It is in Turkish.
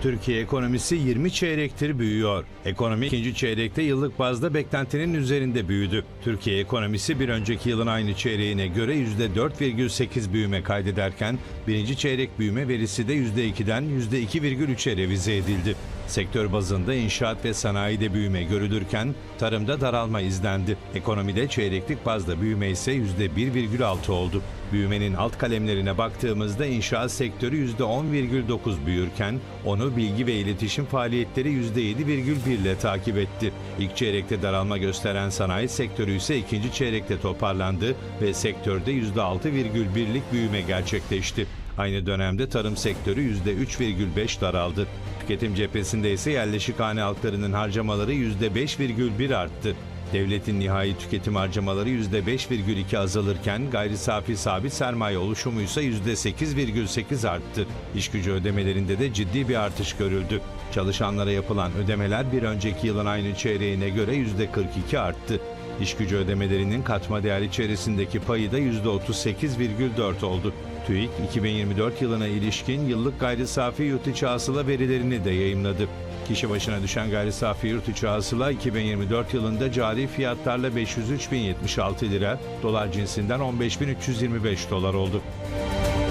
Türkiye ekonomisi 20 çeyrektir büyüyor. Ekonomi ikinci çeyrekte yıllık bazda beklentinin üzerinde büyüdü. Türkiye ekonomisi bir önceki yılın aynı çeyreğine göre %4,8 büyüme kaydederken birinci çeyrek büyüme verisi de %2'den %2,3'e revize edildi. Sektör bazında inşaat ve sanayide büyüme görülürken tarımda daralma izlendi. Ekonomide çeyreklik bazda büyüme ise %1,6 oldu. Büyümenin alt kalemlerine baktığımızda inşaat sektörü %10,9 büyürken onu bilgi ve iletişim faaliyetleri %7,1 ile takip etti. İlk çeyrekte daralma gösteren sanayi sektörü ise ikinci çeyrekte toparlandı ve sektörde %6,1'lik büyüme gerçekleşti. Aynı dönemde tarım sektörü %3,5 daraldı. Tüketim cephesinde ise yerleşik hane halklarının harcamaları %5,1 arttı. Devletin nihai tüketim harcamaları %5,2 azalırken gayri safi sabit sermaye oluşumu ise %8,8 arttı. İş gücü ödemelerinde de ciddi bir artış görüldü. Çalışanlara yapılan ödemeler bir önceki yılın aynı çeyreğine göre %42 arttı. İş gücü ödemelerinin katma değer içerisindeki payı da %38,4 oldu. TÜİK 2024 yılına ilişkin yıllık gayri safi yurt içi hasıla verilerini de yayımladı. Kişi başına düşen gayri safi yurt içi hasıla 2024 yılında cari fiyatlarla 503.076 lira, dolar cinsinden 15.325 dolar oldu.